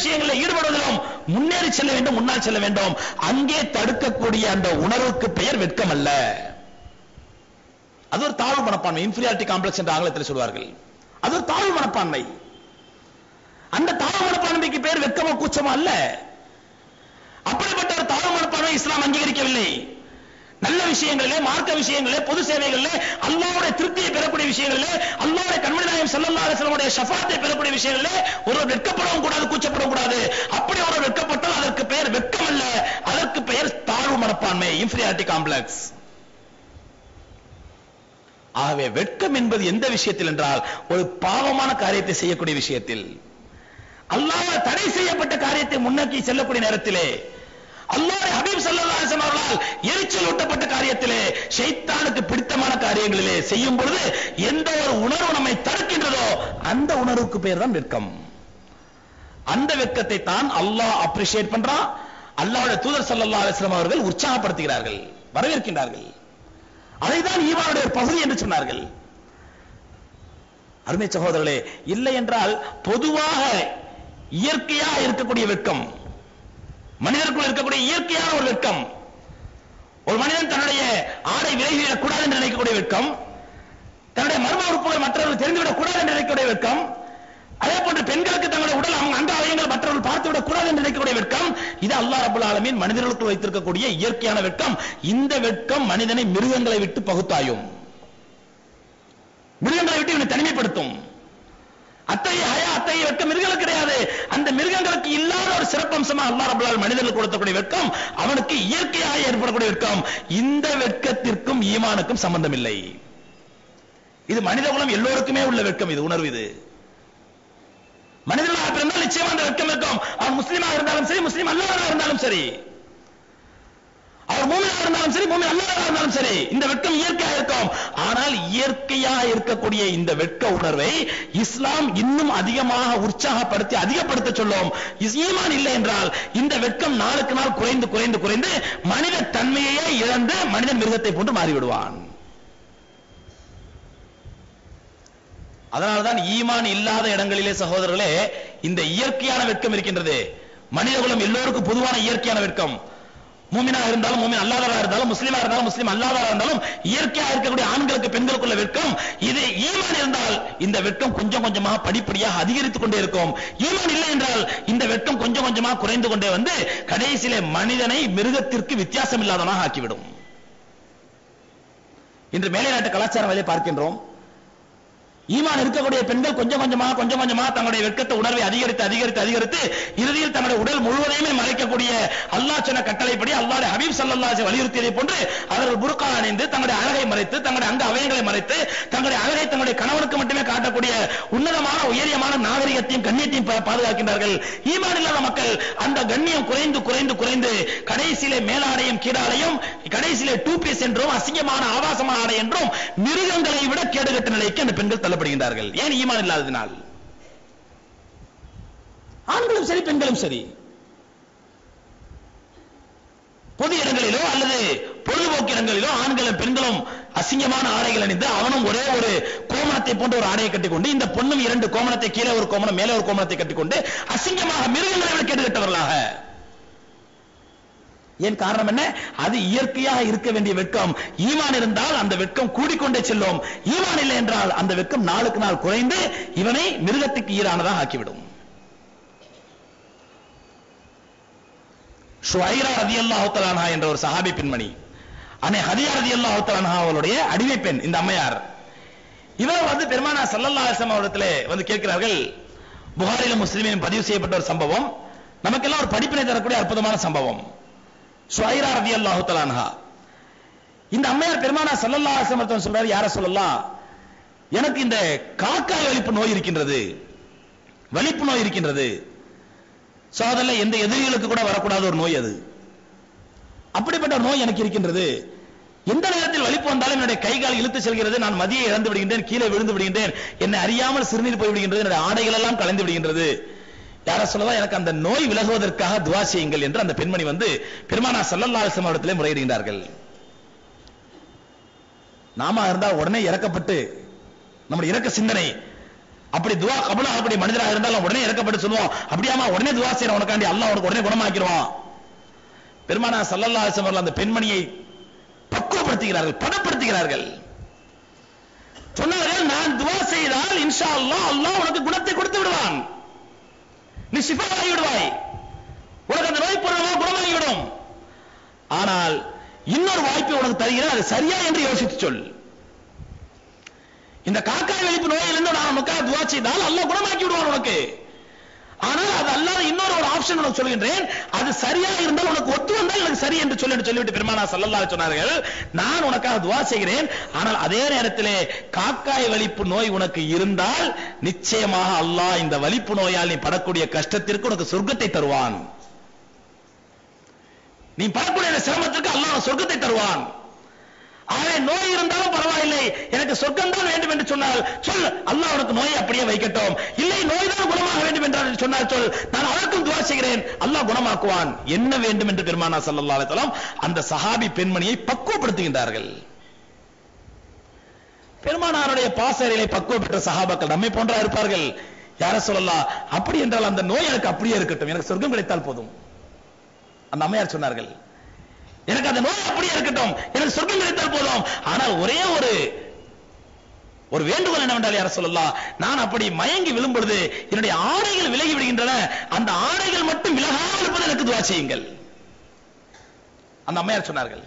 விஷயங்களில் ஈடுபடுவதிலும் முன்னேறி செல்ல வேண்டும் முன்னால் செல்ல வேண்டும். அங்கே தடுக்கக்கூடிய அந்த உணர்வுக்கு பெயர் வெட்கம் அல்ல அது ஒரு தாழ்வு மனப்பான்மை. இன்ஃபீரியாரிட்டி காம்ப்ளெக்ஸ் என்று ஆங்கிலத்தில் சொல்வார்கள். அது ஒரு தாழ்வு மனப்பான்மை. அந்த தாழ்வு மனப்பான்மைக்கு பேர் வெட்கமோ கூச்சமோ அல்ல. அப்படிப்பட்ட ஒரு தாழ்வு மனப்பான்மை இஸ்லாம் அங்கீகரிக்கவில்லை. நல்ல விஷயங்களிலே மார்க்க விஷயங்களிலே பொது சேவைகளிலே அல்லாவுடைய திருப்தியை பெறக்கூடிய விஷயங்களிலே அல்லாவுடைய கண்மணி நாயகம் ஸல்லல்லாஹு ஷஃபாத்தை பெறக்கூடிய விஷயங்களிலே ஒரு வெட்கப்படவும் கூடாது கூச்சப்படவும் கூடாது. அப்படி ஒரு வெட்கப்பட்டால் அதற்கு பெயர் வெட்கம் அல்ல அதற்கு பெயர் தாழ்வு மனப்பான்மை இன்ஃபீரியாரிட்டி காம்ப்ளெக்ஸ் ஆகவே வெட்கம் என்பது எந்த விஷயத்தில் என்றால் ஒரு பாவமான காரியத்தை செய்யக்கூடிய விஷயத்தில். அல்லாஹ் தடை செய்யப்பட்ட காரியத்தை முன்னோக்கி செல்லக்கூடிய நேரத்திலே அல்லாஹ் ஹபீப் ஸல்லல்லாஹு அலைஹி வஸல்லம் அவர்களால் எரிச்சல் ஊட்டப்பட்ட காரியத்திலே ஷைத்தானுக்கு பிடித்தமான காரியங்களிலே செய்யும் பொழுது எந்த ஒரு உணர்வு நம்மை தடுக்கின்றதோ அந்த உணர்வுக்கு பேர் தான் வெட்கம். அந்த வெட்கத்தை தான் அல்லாஹ் அப்ரிஷியேட் பண்றான். அல்லாஹ்வுடைய தூதர் ஸல்லல்லாஹு அலைஹி வஸல்லம் அவர்கள் உற்சாகப்படுத்துகிறார்கள் வரவேற்கின்றார்கள். அதைதான் ஈமானுடைய ஒரு பகுதி என்று சொன்னார்கள். அருமை சகோதரர்களே இல்லை என்றால் பொதுவாக இயற்கையாக இருக்கக்கூடிய வெட்கம். மனிதருக்குள் இருக்கக்கூடிய இயற்கையான ஒரு வெட்கம். ஒரு மனிதன் தன்னுடைய ஆடை விலகிவிடக் கூடாது என்று நினைக்கக்கூடிய வெட்கம். தன்னுடைய மர்ம உறுப்புகள் மற்றவர்கள் தெரிந்துவிடக் கூடாது என்று நினைக்கக்கூடிய வெட்கம். அதே போன்று பெண்களுக்கு தங்களுடைய உடல் அவங்க அங்க அவயங்கள் மற்றவர்கள் பார்த்துவிடக் கூடாது என்று நினைக்கக்கூடிய வெட்கம். இது அல்லாஹ் ரபுல் ஆலமின் மனிதர்களுக்கு வைத்திருக்கக்கூடிய இயற்கையான வெட்கம். இந்த வெட்கம் மனிதனை மிருகங்களை விட்டு பகுத்தாயும். மிருகங்களை விட்டு இவனை தனிமைப்படுத்தும். அத்தகைய ஹயா அத்தகைய வெட்கம் மிருகங்களுக்கு கிடையாது. அந்த மிருகங்களுக்கு இல்லாத ஒரு சிறப்பம்சமா அல்லா ரபுல்லால் மனிதனுக்கு கொடுத்தக்கூடிய வெட்கம் அவனுக்கு இயற்கையாக ஏற்படக்கூடிய வெட்கம். இந்த வெட்கத்திற்கும் ஈமானுக்கும் சம்பந்தம் இல்லை இது மனித குலம் எல்லோருக்குமே உள்ள வெட்கம் இது உணர்வு இது. மனிதனாக பிறந்தால் நிச்சயமா அந்த வெட்கம் இருக்கும். அவன் முஸ்லீமாக இருந்தாலும் சரி முஸ்லீம் அல்லாதவனாக இருந்தாலும் சரி. அவர் பூமியாக இருந்தாலும் சரி பூமி அல்லாதவராக இருந்தாலும் சரி இந்த வெட்கம் இயற்கையாக இருக்கும். ஆனால் இயற்கையாக இருக்கக்கூடிய இந்த வெட்க உணர்வை இஸ்லாம் இன்னும் அதிகமாக உற்சாகப்படுத்தி அதிகப்படுத்த சொல்லும். ஈமான் இல்லை என்றால் இந்த வெட்கம் நாளுக்கு நாள் குறைந்து குறைந்து குறைந்து மனித தன்மையே இழந்து மனிதன் மிருகத்தை போன்று மாறிவிடுவான். அதனால்தான் ஈமான் இல்லாத இடங்களிலே சகோதரர்களே இந்த இயற்கையான வெட்கம் இருக்கின்றது. மனிதகுலம் எல்லோருக்கும் பொதுவான இயற்கையான வெட்கம். மூமினா இருந்தாலும் மூமின் அல்லாதவரா இருந்தாலும் முஸ்லீமா இருந்தாலும் முஸ்லீம் அல்லாதவரா இருந்தாலும் இயற்கையா இருக்கக்கூடிய ஆண்களுக்கு பெண்களுக்குள்ள வெட்கம். இது ஈமான் இருந்தால் இந்த வெட்கம் கொஞ்சம் கொஞ்சமாக படிப்படியாக அதிகரித்துக் கொண்டே இருக்கும். ஈமான் இல்லை என்றால் இந்த வெட்கம் கொஞ்சம் கொஞ்சமாக குறைந்து கொண்டே வந்து கடைசியிலே மனிதனை மிருகத்திற்கு வித்தியாசம் இல்லாதவனாக ஆக்கிவிடும். இன்று மேலை நாட்டு கலாச்சாரம் பார்க்கின்றோம். ஈமான் இருக்கக்கூடிய பெண்கள் கொஞ்சம் கொஞ்சமா கொஞ்சம் கொஞ்சமா தங்களுடைய வெட்கத்தை உணர்வை அதிகரித்து அதிகரித்து அதிகரித்து இறுதியில் தன்னுடைய உடல் முழுவதையுமே மறைக்கக்கூடிய அல்லாஹ் சொன்ன கட்டளைப்படி அல்லாஹ் ஹபீப் ஸல்லல்லாஹு வலியுறுத்தியதை போன்று அவர்கள் புர்கா அணிந்து தங்களுடைய அழகை மறைத்து தங்களுடைய அங்க அவயங்களை மறைத்து தங்களுடைய அழகை தங்களுடைய கணவனுக்கு மட்டுமே காட்டக்கூடிய உன்னதமான உயரியமான நாகரிகத்தையும் கண்ணியத்தையும் பாதுகாக்கின்றார்கள். ஈமான் இல்லாத மக்கள் அந்த கண்ணியம் குறைந்து குறைந்து குறைந்து கடைசியிலே மேலாடையும் கீழாடையும் கடைசியிலே டூ பீஸ் என்றும் அசிங்கமான ஆபாசமான ஆடை என்றும் மிருகங்களை விட கேடுகட்ட நிலைக்கு அந்த பெண்கள் கஷ்டப்படுகின்றார்கள். ஏன் ஈமான் இல்லாததினால்? ஆண்களும் சரி பெண்களும் சரி. பொது இடங்களிலோ அல்லது பொழுதுபோக்கு இடங்களிலோ ஆண்களும் பெண்களும் அசிங்கமான ஆடைகள் அணிந்து அவனும் ஒரே ஒரு கோமணத்தை போன்ற ஒரு ஆடையை கட்டிக்கொண்டு இந்த பொண்ணும் இரண்டு கோமணத்தை கீழே ஒரு கோமணம் மேலே ஒரு கோமணத்தை கட்டிக்கொண்டு அசிங்கமாக மிருகங்களை விட கேட்டுக்கட்டவர்களாக ஏன் காரணம் என்ன? அது இயற்கையாக இருக்க வேண்டிய வெட்கம். ஈமான் இருந்தால் அந்த வெட்கம் கூடிக்கொண்டே செல்லும். ஈமான் இல்லை என்றால் அந்த வெட்கம் நாளுக்கு நாள் குறைந்து இவனை மிருகத்துக்கு ஈரானதாக ஆக்கிவிடும். ஷுவைரா ரதியல்லாஹு தஆலா என்ற ஒரு சஹாபி பெண்மணி. அன்னை ஹதியா ரதியல்லாஹு தஆலா அவளுடைய அடிமை பெண் இந்த அம்மையார். இவர் வந்து பெருமானா சல்லல்லா அலைஹி அவரிடத்திலே வந்து கேட்கிறார்கள் புகாரிலும் முஸ்லிமின் பதிவு செய்யப்பட்ட ஒரு சம்பவம். நமக்கெல்லாம் ஒரு படிப்பினை தரக்கூடிய அற்புதமான சம்பவம். ஷுவைரா ரதியல்லாஹு தஆலா இந்த அம்மையார் பெருமானா சல்லல்லா சமர்த்தம் சொல்றாரு யார சொல்லலாம் எனக்கு இந்த காக்காய் வலிப்பு நோய் இருக்கின்றது. வலிப்பு நோய் இருக்கின்றது. சோ அதெல்லாம் எந்த எதிரிகளுக்கு கூட வரக்கூடாத ஒரு நோய் அது. அப்படிப்பட்ட ஒரு நோய் எனக்கு இருக்கின்றது. எந்த நேரத்தில் வலிப்பு வந்தாலும் என்னுடைய கை கால் இழுத்து செல்கிறது. நான் மதியை இழந்து விடுகின்றேன் கீழே விழுந்து விடுகின்றேன். என்னை அறியாமல் சிறுநீர் போய் விடுகின்றது. என்னுடைய ஆடைகள் எல்லாம் கலந்து விடுகின்றது. யார சொல்லவா? எனக்கு அந்த நோய் விலகுவதற்காக துவா செய்யுங்கள் என்று அந்த பெண்மணி வந்து பெருமானா ஸல்லல்லாஹு அலைஹி இடத்திலே முறையிடுகின்றார்கள். நாம இருந்தா உடனே இறக்கப்பட்டு நம்முடைய இறக்க சிந்தனை. அப்படி துவா கபலா அப்படி மனிதராக இருந்தாலும் உடனே இறக்கப்பட்டு சொல்லுவோம் அப்படியாமா உடனே துவா செய்யற உனக்காண்டி அல்லா உனக்கு உடனே குணமாக்கிடுவான். பெருமானா சல்லல்லா அலிஸ்லாம் அவர்கள் அந்த பெண்மணியை பக்குவப்படுத்துகிறார்கள் பதப்படுத்துகிறார்கள். சொன்னார்கள் நான் துவா செய்தால் இன்ஷா அல்லா அல்லா உனக்கு குணத்தை கொடுத்து விடுவான். நீ சிஃபாவாகி விடுவாய் உனக்கு அந்த நோய் பூர்ணமாக குணமாகிவிடும். ஆனால் இன்னொரு வாய்ப்பை உனக்கு தருகிறேன் அது சரியா என்று யோசித்து சொல். இந்த காக்காய் வெளிப்பு நோயிலிருந்து நான் உனக்காக துவா செய்தால் அல்ல குணமாக்கி விடுவான் உனக்கு. ஆனால் அது அல்லாத இன்னொரு ஒரு ஆப்ஷன் உனக்கு சொல்கின்றேன். அது சரியா இருந்தால் உனக்கு ஒத்து வந்தால் எனக்கு சரி என்று சொல்லி சொல்லிவிட்டு பெருமானா சல்லல்லாஹு சொன்னார்கள் நான் உனக்காக துவா செய்கிறேன். ஆனால் அதே நேரத்திலே காக்காய் வலிப்பு நோய் உனக்கு இருந்தால் நிச்சயமாக அல்லாஹ் இந்த வலிப்பு நோயால் நீ படக்கூடிய கஷ்டத்திற்கு உனக்கு சொர்க்கத்தை தருவான். நீ படக்கூடிய சிரமத்திற்கு அல்லாஹ் சொர்க்கத்தை தருவான். ஆகவே நோய் இருந்தாலும் பரவாயில்லை. எனக்கு சொர்க்கம் தான் வேண்டும் என்று சொன்னால் சொல். அல்லாஹ் உனக்கு நோயை அப்படியே வைக்கட்டும். இல்லை நோய் தான் குணமாக வேண்டும் என்று சொன்னால் சொல். நான் அதற்கும் துவா செய்கிறேன். அல்லாஹ் குணமாக்குவான். என்ன வேண்டும் என்று பெருமானா சல்லா அலுவலம் அந்த சஹாபி பெண்மணியை பக்குவப்படுத்துகின்றார்கள். பெருமானாருடைய பாசறையிலே பக்குவம் பெற்ற சஹாபாக்கள் நம்மை போன்றா இருப்பார்கள். யார சொல்லலாம் அப்படி என்றால் அந்த நோய் எனக்கு அப்படியே இருக்கட்டும். எனக்கு சொர்க்கம் கிடைத்தால் போதும். அந்த அம்மையார் சொன்னார்கள் எனக்கு அந்த நோய் அப்படியே இருக்கட்டும். எனக்கு சொர்க்கம் கிடைத்தால் போதும். ஆனால் ஒரே ஒரு ஒரு வேண்டுகோள் என்னவென்றால் யார சொல்லலாம் நான் அப்படி மயங்கி விழும் பொழுது என்னுடைய ஆடைகள் விலகி விடுகின்றன. அந்த ஆடைகள் மட்டும் விலகாமல் இருப்பது எனக்கு துவா செய்யுங்கள். அந்த அம்மையார் சொன்னார்கள்.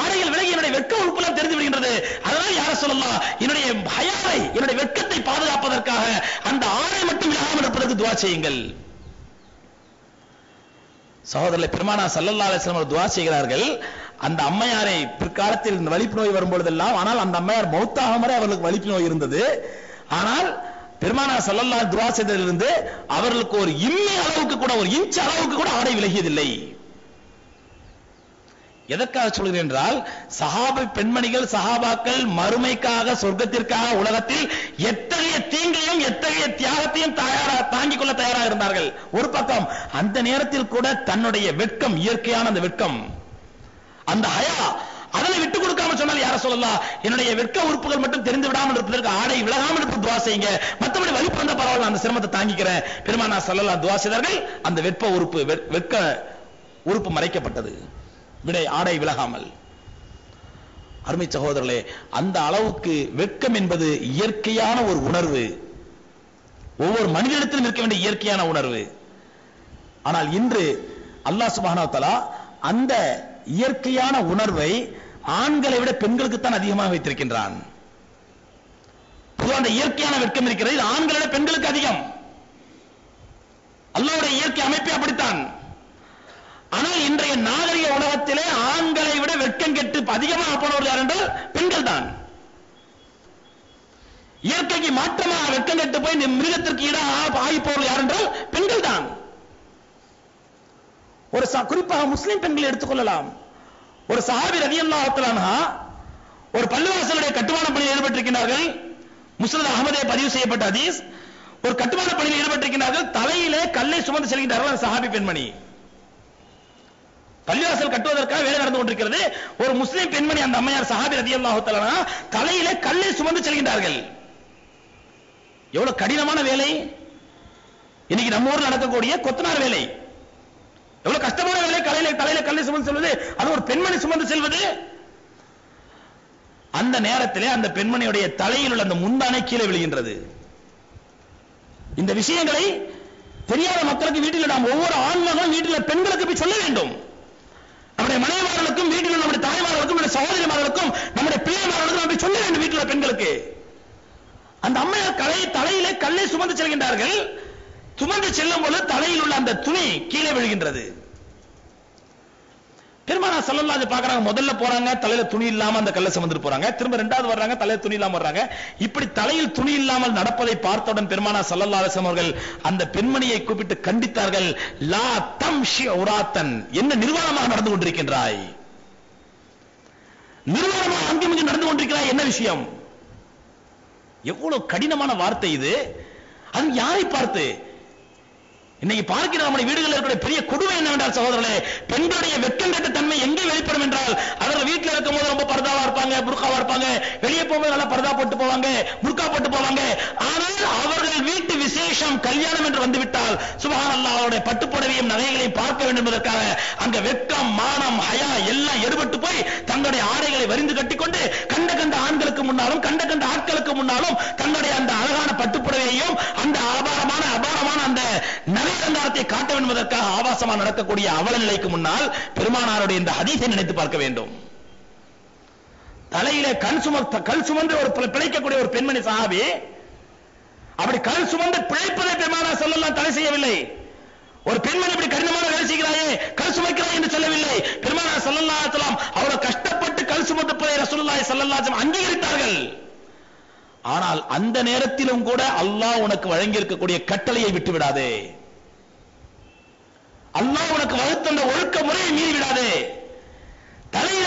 ஆடைகள் விலகி என்னுடைய வெட்க உறுப்புலாம் தெரிந்து விடுகின்றது. அதனால் யார சொல்லலாம் என்னுடைய ஹயாவை என்னுடைய வெட்கத்தை பாதுகாப்பதற்காக அந்த ஆடை மட்டும் விலகாமல் இருப்பதற்கு துவா செய்யுங்கள். சகோதரர்களை பெருமானா சல்லல்லா அலிஸ்லாம் துவா செய்கிறார்கள். அந்த அம்மையாரை பிற்காலத்தில் இந்த வலிப்பு நோய் வரும்பொழுதெல்லாம் ஆனால் அந்த அம்மையார் மௌத்தாகும் வரை அவர்களுக்கு வலிப்பு நோய் இருந்தது. ஆனால் பெருமானா சல்லல்லா துவா செய்ததிலிருந்து அவர்களுக்கு ஒரு இம்மி அளவுக்கு கூட ஒரு இன்ச் அளவுக்கு கூட ஆடை விலகியதில்லை. எதற்காக சொல்கிறேன் என்றால் சஹாபை பெண்மணிகள் சஹாபாக்கள் மறுமைக்காக சொர்க்கத்திற்காக உலகத்தில் எத்தகைய தீங்கையும் எத்தகைய தியாகத்தையும் தயாரா தாங்கிக் கொள்ள தயாராக இருந்தார்கள். ஒரு பக்கம் அந்த நேரத்தில் கூட தன்னுடைய வெட்கம் இயற்கையான அந்த வெட்கம் அந்த ஹயா அதனை விட்டு கொடுக்காம சொன்னால் யார சொல்லலாம் என்னுடைய வெட்க உறுப்புகள் மட்டும் தெரிந்து விடாமல் இருப்பதற்கு ஆடை விலகாமல் இருப்பது துவா செய்யுங்க. மற்றபடி வலிப்பு வந்த பரவாயில்ல அந்த சிரமத்தை தாங்கிக்கிறேன். பெருமானா சொல்லலாம் துவா செய்தார்கள் அந்த வெட்ப உறுப்பு வெட்க உறுப்பு மறைக்கப்பட்டது. விடை ஆடை விலகாமல். அருமை சகோதரர்களே அந்த அளவுக்கு வெட்கம் என்பது இயற்கையான ஒரு உணர்வு. ஒவ்வொரு மனிதனிடத்திலும் இருக்க வேண்டிய இயற்கையான உணர்வு. ஆனால் இன்று அல்லாஹ் சுபானா அந்த இயற்கையான உணர்வை ஆண்களை விட பெண்களுக்கு தான் அதிகமாக வைத்திருக்கின்றான். அந்த இயற்கையான வெட்கம் இருக்கிறது ஆண்களை விட பெண்களுக்கு அதிகம். அல்லாவுடைய இயற்கை அமைப்பே அப்படித்தான். ஆனால் இன்றைய நாகரிக உலகத்திலே ஆண்களை விட வெட்கம் கெட்டு அதிகமாக போனவர் யார் என்றால் பெண்கள் தான். இயற்கைக்கு மாற்றமாக வெட்கம் கெட்டு போய் மிருகத்திற்கு ஈடாக ஆகி யார் என்றால் பெண்கள் தான். ஒரு ச- குறிப்பாக முஸ்லிம் பெண்கள் எடுத்துக்கொள்ளலாம். ஒரு சஹாபி ரவி தஆலா ஒரு பள்ளிவாசலுடைய கட்டுமான பணியில் ஈடுபட்டிருக்கிறார்கள் முஸ்லத் அகமதே பதிவு செய்யப்பட்ட அதீஸ் ஒரு கட்டுமான பணியில் ஈடுபட்டிருக்கிறார்கள் தலையிலே கல்லை சுமந்து செல்கின்றார்கள் சஹாபி பெண்மணி. பள்ளிவாசல் கட்டுவதற்காக வேலை நடந்து கொண்டிருக்கிறது. ஒரு முஸ்லிம் பெண்மணி அந்த அம்மையார் சஹாபி ரலியல்லாஹு தஆலா தலையிலே கல்லை சுமந்து செல்கின்றார்கள். எவ்வளவு கடினமான வேலை. இன்னைக்கு நம்ம ஊர்ல நடக்கக்கூடிய கொத்தனார் வேலை. எவ்வளவு கஷ்டமான வேலை. கலையில தலையில கல்லை சுமந்து செல்வது. அது ஒரு பெண்மணி சுமந்து செல்வது. அந்த நேரத்திலே அந்த பெண்மணியுடைய தலையில் உள்ள அந்த முந்தானை கீழே விழுகின்றது. இந்த விஷயங்களை தெரியாத மக்களுக்கு வீட்டில் நாம் ஒவ்வொரு ஆண்மகனும் வீட்டில் பெண்களுக்கு போய் சொல்ல வேண்டும். நம்முடைய மனைவிமார்களுக்கும் வீட்டில் நம்முடைய தாய்மார்களுக்கும் நம்முடைய சகோதரிமார்களுக்கும் நம்முடைய பிள்ளைமார்களுக்கும் நம்ம சொல்ல வேண்டும் வீட்டில் பெண்களுக்கு. அந்த அம்மையார் கலை தலையிலே கல்லை சுமந்து செல்கின்றார்கள். சுமந்து செல்லும் போது தலையில் உள்ள அந்த துணி கீழே விழுகின்றது. பெருமானா அது பாக்குறாங்க முதல்ல போறாங்க தலையில துணி இல்லாம அந்த கல்லை சுமந்துட்டு போறாங்க. திரும்ப ரெண்டாவது வர்றாங்க தலையில துணி இல்லாம வர்றாங்க. இப்படி தலையில் துணி இல்லாமல் நடப்பதை பார்த்தவுடன் பெருமானா சல்லல்லாஹு அலைஹி அவர்கள் அந்த பெண்மணியை கூப்பிட்டு கண்டித்தார்கள் லா தம் உராத்தன் என்ன நிர்வாணமாக நடந்து கொண்டிருக்கின்றாய்? நிர்வாணமாக அங்கும் இங்கும் நடந்து கொண்டிருக்கிறாய் என்ன விஷயம்? எவ்வளவு கடினமான வார்த்தை இது. அது யாரை பார்த்து? இன்னைக்கு பார்க்கிற நம்முடைய வீடுகளில் இருக்கிற பெரிய கொடுமை என்னவென்றால் சகோதரர்களே பெண்களுடைய வெட்கம் கட்ட தன்மை எங்கே வெளிப்படும் என்றால் அவர்கள் வீட்டில் இருக்கும்போது ரொம்ப பரதாவா இருப்பாங்க புர்காவா இருப்பாங்க வெளியே போகும்போது நல்லா பரதா போட்டு போவாங்க புர்கா போட்டு போவாங்க. ஆனால் அவர்கள் வீட்டு விசேஷம் கல்யாணம் என்று வந்துவிட்டால் சுபகான் அல்லா அவருடைய பட்டுப்புடவையும் நகைகளையும் பார்க்க வேண்டும் என்பதற்காக அங்க வெட்கம் மானம் ஹயா எல்லாம் எடுபட்டு போய் தங்களுடைய ஆடைகளை வரிந்து கட்டிக்கொண்டு கண்ட கண்ட ஆண்களுக்கு முன்னாலும் கண்ட கண்ட ஆட்களுக்கு முன்னாலும் தங்களுடைய அந்த அழகான பட்டுப்புடவையையும் அந்த ஆபாரமான அபாரமான அந்த நகை காட்ட வேண்டும் என்பதற்காக ஆபாசமா நடக்கக்கூடிய அவல நிலைக்கு முன்னால் பெருமானாருடைய இந்த ஹதீஸை நினைத்து பார்க்க வேண்டும். தலையில கண் சும கல் சுமந்து ஒரு பிழைக்கக்கூடிய ஒரு பெண்மணி சஹாபி அப்படி கல் சுமந்து பிழைப்பதை பெருமானார் சொல்லலாம் தடை செய்யவில்லை. ஒரு பெண்மணி இப்படி கடினமான வேலை செய்கிறாயே கல் சுமைக்கிறாய் என்று சொல்லவில்லை. பெருமானார் ஸல்லல்லாஹு அவரை கஷ்டப்பட்டு கல் சுமந்தப்பதை ரசூலுல்லாஹி ஸல்லல்லாஹு அலைஹி அங்கீகரித்தார்கள். ஆனால் அந்த நேரத்திலும் கூட அல்லாஹ் உனக்கு வழங்கி இருக்கக்கூடிய கட்டளையை விட்டு விடாதே அல்லாஹ் உனக்கு வகுத்தந்த ஒழுக்க முறையை மீறி விடாதே தலையில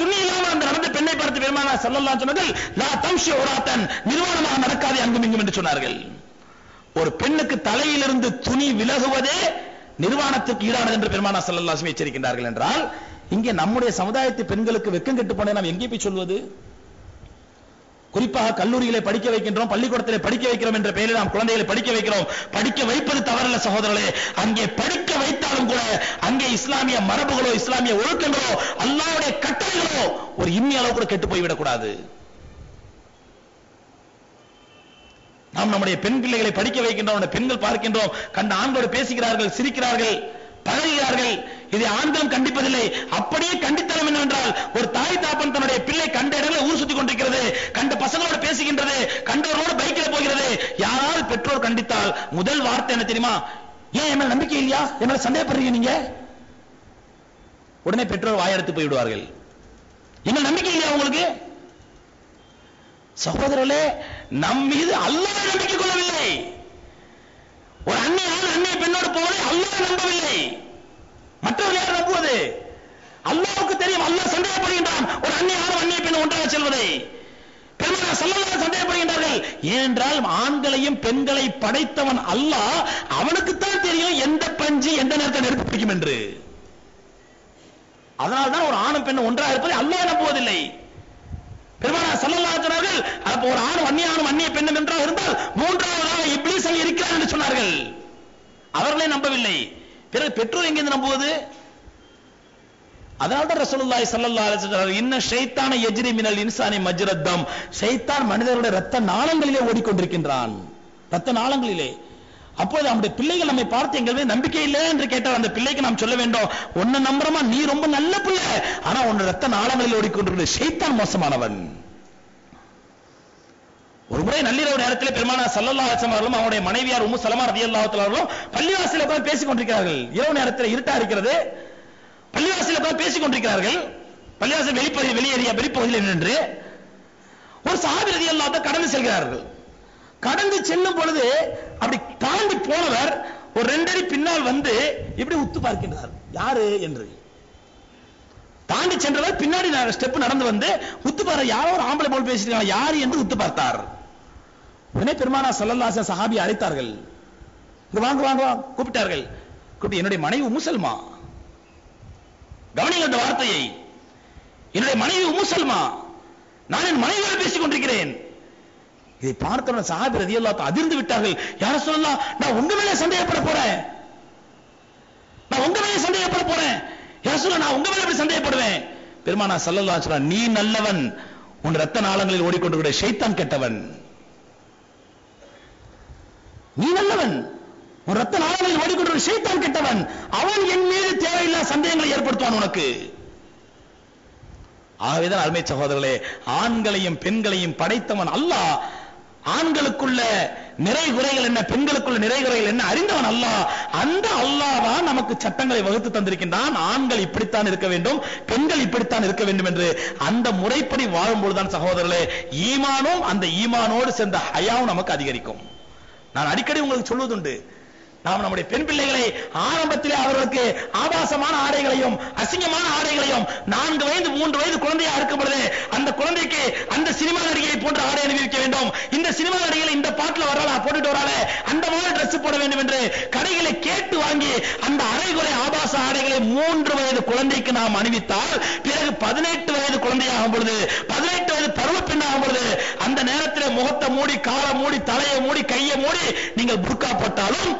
துணி இல்லாமல் அந்த நடந்த பெண்ணை பார்த்து பெருமானா ஸல்லல்லாஹு சொன்னார்கள் லா தம்ஷி நிர்வாணமாக நடக்காதே அங்கும் இங்கும் என்று சொன்னார்கள். ஒரு பெண்ணுக்கு தலையிலிருந்து துணி விலகுவதே நிர்வாணத்திற்கு ஈடானது என்று பெருமானா செல்லல்லாசுமி எச்சரிக்கின்றார்கள் என்றால் இங்கே நம்முடைய சமுதாயத்து பெண்களுக்கு வெக்கம் கெட்டு போனே நாம் எங்கே போய் சொல்வது? குறிப்பாக கல்லூரிகளை படிக்க வைக்கின்றோம் பள்ளிக்கூடத்திலே படிக்க வைக்கிறோம் என்ற பெயரில் நாம் குழந்தைகளை படிக்க வைக்கிறோம். படிக்க வைப்பது தவறல்ல சகோதரர்களே. அங்கே படிக்க வைத்தாலும் கூட அங்கே இஸ்லாமிய மரபுகளோ இஸ்லாமிய ஒழுக்கங்களோ அல்லாவுடைய கட்டளைகளோ ஒரு இம்மி அளவு கூட கெட்டு போய்விடக்கூடாது. நாம் நம்முடைய பெண் பிள்ளைகளை படிக்க வைக்கின்றோம் பெண்கள் பார்க்கின்றோம் கண்ட ஆண்களோடு பேசுகிறார்கள் சிரிக்கிறார்கள். பழகுகிறார்கள் இதை ஆண்களும் கண்டிப்பதில்லை. அப்படியே கண்டித்தனம் என்னவென்றால் ஒரு தாய் தாப்பன் தன்னுடைய பிள்ளை கண்ட இடங்களை ஊர் சுத்தி கொண்டிருக்கிறது கண்ட பசங்களோடு பேசுகின்றது கண்டவரோட பைக்கில் போகிறது. யாராவது பெற்றோர் கண்டித்தால் முதல் வார்த்தை என்ன தெரியுமா? ஏன் என்ன நம்பிக்கை இல்லையா? என்ன சந்தேகப்படுறீங்க நீங்க? உடனே பெற்றோர் வாயெடுத்து போய்விடுவார்கள். என்ன நம்பிக்கை இல்லையா உங்களுக்கு? சகோதரர்களே நம் மீது அல்லாஹ் நம்பிக்கை கொள்ளவில்லை. ஒரு அன்னை ஆண் அன்னை பெண்ணோடு போவதை அல்லாஹ் நம்பவில்லை. மற்றவர்கள் யார் நம்புவது? அல்லாவுக்கு தெரியும் அல்லாஹ் சந்தேகப்படுகின்றான். ஒரு அன்னை ஆணும் அன்னை பெண் ஒன்றாக செல்வதை. பெருமானார் சொல்லலாம் சந்தேகப்படுகின்றார்கள். ஏனென்றால் ஆண்களையும் பெண்களை படைத்தவன் அல்லாஹ் அவனுக்குத்தான் தெரியும் எந்த பஞ்சு எந்த நேரத்தில் நெருப்பு பிடிக்கும் என்று. அதனால்தான் ஒரு ஆணும் பெண்ணும் ஒன்றாக இருப்பதை அல்லாஹ் நம்புவதில்லை. பெருமானா ஸல்லல்லாஹு அப்ப ஒரு ஆண் அந்நிய ஆணும் அந்நிய பெண்ணும் என்றால் இருந்தால் மூன்றாவதாக இப்லீஸ் அங்கே இருக்கிறார் என்று சொன்னார்கள். அவர்களே நம்பவில்லை. பிறகு பெற்றோர் எங்கிருந்து நம்புவது? அதனால தான் ரசூலுல்லாஹி ஸல்லல்லாஹு அலைஹி வஸல்லம் இன்ன ஷைத்தான யஜ்ரி மினல் இன்சானி மஜ்ரத்தம். ஷைத்தான் மனிதருடைய இரத்த நாளங்களிலே ஓடிக்கொண்டிருக்கின்றான். இரத்த நாளங்களிலே. அப்போது நம்முடைய பிள்ளைகள் நம்மை பார்த்து எங்கள் நம்பிக்கை இல்லை என்று கேட்டால் அந்த பிள்ளைக்கு நாம் சொல்ல வேண்டும் உன்னை நம்புறமா? நீ ரொம்ப நல்ல பிள்ளை. ஆனா உன் ரத்த நாளங்களில் ஓடிக்கொண்டிருக்கிற ஷைத்தான் மோசமானவன். ஒரு முறை நள்ளிரவு நேரத்தில் பெருமான சல்லல்லா அலைஹி அவர்களும் அவருடைய மனைவியார் உம்மு சலமா ரதி தஆலா அவர்களும் பள்ளிவாசியில் உட்கார்ந்து பேசிக் கொண்டிருக்கிறார்கள் இரவு நேரத்தில் இருட்டா இருக்கிறது. பள்ளிவாசியில் உட்கார்ந்து பேசிக் கொண்டிருக்கிறார்கள் பள்ளிவாசல் வெளிப்பகுதி வெளியேறிய வெளிப்பகுதியில் நின்று ஒரு சாபி ரதி அல்லாத கடந்து செல்கிறார்கள். கடந்து செல்லும் பொழுது அப்படி தாண்டி போனவர் ஒரு ரெண்டடி பின்னால் வந்து இப்படி உத்து பார்க்கின்றார். யாரு என்று. தாண்டி சென்றவர் பின்னாடி ஸ்டெப் நடந்து வந்து உத்து பாரு யாரோ ஒரு ஆம்பளை போல் பேசிட்டு யாரு என்று உத்து பார்த்தார். உடனே பெருமானா சல்லல்லாச சஹாபி அழைத்தார்கள். இங்க வாங்க வாங்க வாங்க கூப்பிட்டார்கள். கூப்பிட்டு என்னுடைய மனைவி முசல்மா கவனிங்க அந்த வார்த்தையை. என்னுடைய மனைவி முசல்மா நான் என் மனைவியோடு பேசிக் கொண்டிருக்கிறேன். இதை பார்த்தவன சஹாபி ரதி தஆலா அதிர்ந்து விட்டார்கள். யார சொல்லலாம்? நான் உங்க மேலே சந்தேகப்பட போறேன். நான் உங்க மேலே சந்தேகப்பட போறேன். யார சொல்ல நான் உங்க மேலே எப்படி சந்தேகப்படுவேன். பெருமானா சல்லல்லா சொல்ல நீ நல்லவன். உன் ரத்த நாளங்களில் ஓடிக்கொண்டிருக்கிற ஷைத்தான் கெட்டவன். நீ நல்லவன். உன் ரத்த நாளங்களில் ஓடிக்கொண்டிருக்கிற ஷைத்தான் கெட்டவன். அவன் என் மீது தேவையில்லா சந்தேகங்களை ஏற்படுத்துவான் உனக்கு. ஆகவேதான் அருமை சகோதரர்களே ஆண்களையும் பெண்களையும் படைத்தவன் அல்லாஹ். ஆண்களுக்குள்ள நிறை குறைகள் என்ன பெண்களுக்குள்ள நிறை குறைகள் என்ன அறிந்தவன் அல்லாஹ். அந்த அல்லாஹ் தான் நமக்கு சட்டங்களை வகுத்து தந்திருக்கின்றான். ஆண்கள் இப்படித்தான் இருக்க வேண்டும் பெண்கள் இப்படித்தான் இருக்க வேண்டும் என்று அந்த முறைப்படி வாழும்பொழுதுதான் சகோதரர்களே ஈமானும் அந்த ஈமானோடு சேர்ந்த ஹயாவும் நமக்கு அதிகரிக்கும். நான் அடிக்கடி உங்களுக்கு சொல்வதுண்டு நாம் நம்முடைய பெண் பிள்ளைகளை ஆரம்பத்திலே அவர்களுக்கு ஆபாசமான ஆடைகளையும் அசிங்கமான ஆடைகளையும் நான்கு வயது மூன்று வயது குழந்தையா இருக்கும் பொழுது அந்த குழந்தைக்கு அந்த சினிமா நடிகை போன்ற ஆடை அணிவிக்க வேண்டும். இந்த சினிமா நடிகைகள் இந்த பாட்டுல வராளா போட்டுட்டு வராள அந்த மாதிரி Dress போட வேண்டும் என்று கடைகளை கேட்டு வாங்கி அந்த அலைகொலை ஆபாச ஆடைகளை மூன்று வயது குழந்தைக்கு நாம் அணிவித்தால் பிறகு பதினெட்டு வயது குழந்தையாகும் பொழுது பதினெட்டு வயது பருவ பெண்ணாகும் பொழுது அந்த நேரத்தில் முகத்தை மூடி காலை மூடி தலையை மூடி கையை மூடி நீங்கள் புர்கா போட்டாலும்